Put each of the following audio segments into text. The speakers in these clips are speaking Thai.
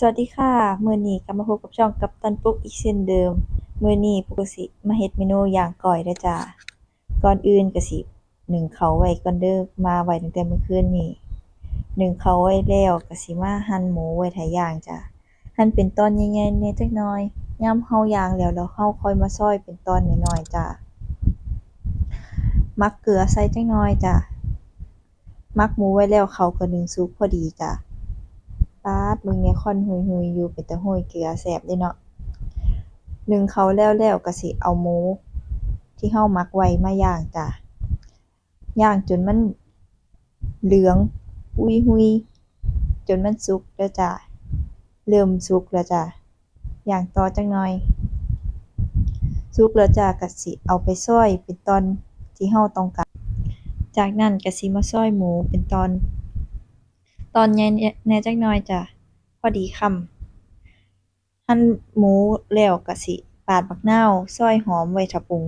สวัสดีค่ะ มื้อนี้กลับมาพบกับช่องกัปตันปุ๊กอีกเช่นเดิม มื้อนี้ปกก็สิมาเฮ็ดเมนูอย่างก้อยเด้อจ้าก่อนอื่นก็สิหนึ่งเขาไว้ก่อนเด้อมาไว้ตั้งแต่เมื่อคืนนี้นึ่งเขาไว้แล้วก็สิมาหั่นหมูไว้ท่าย่างจ้าหั่นเป็นตอนใหญ่ๆแหน่จักหน่อยยามเราย่างแล้วแล้วเราค่อยมาซอยเป็นตอนน้อยๆจ้ามักเกลือใส่จักหน่อยจ้ามักหมูไว้แล้วเขาก็นึ่งสุกพอดีจ้า ปาดเบิ่งแน่ควันหุยๆอยู่เป็นตาโห้ยเกลือแซ่บเดะเนาะนึ่งเขาแล้วแล้วก็สิเอาหมู ที่เรามักไว้มาย่างจ้าย่างจนมันเหลืองอุยๆจนมันสุกเด้อจ้าเริ่มสุกแล้วจ้าย่างต่อจักหน่อย สุกแล้วจ้าก็สิเอาไปซอยเป็นตอนที่เราต้องการจากนั้นก็สิมาซอยหมูเป็นตอน ตอนใหญ่แหน่จักหน่อยจ้าพอดีคำหั่นหมูแล้วก็สิ ปาดบักนาวซอยหอมไว้ท่าปรุง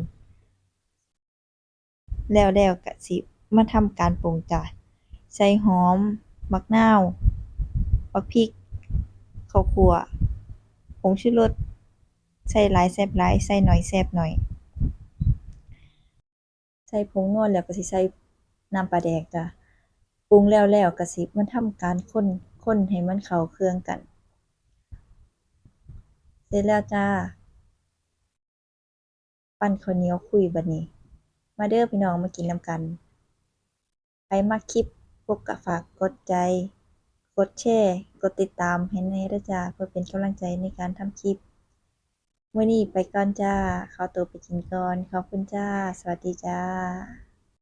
แล้วแล้วก็สิ มาทำการปรุงจ้าใส่หอม บักนาว บักพริกข้าวคั่วผงชูรสใส่หลายแซ่บหลายใส่หน้อยแซ่บน้อย ใส่ผงนัวแล้วก็สิใส่น้ำปลาแดกจ้า ปรุงแล้วแล้วก็สิมาทำการคนคนให้มันเข้าเครื่องกัน เสร็จแล้วจ้า ปั้นข้าวเหนียวคุยบัดนี้ มาเด้อพี่น้องมากินนำกันไผมักคลิปปุ๊กกฝากกดใจ กดแชร์กดติดตามให้แหน่เด้จ้าเพื่อเป็นกำลังใจในการทำคลิปมื้อนี้ไปก่อนจ้าขอตัวไปกินก่อนขอบคุณจ้า สวัสดีจ้า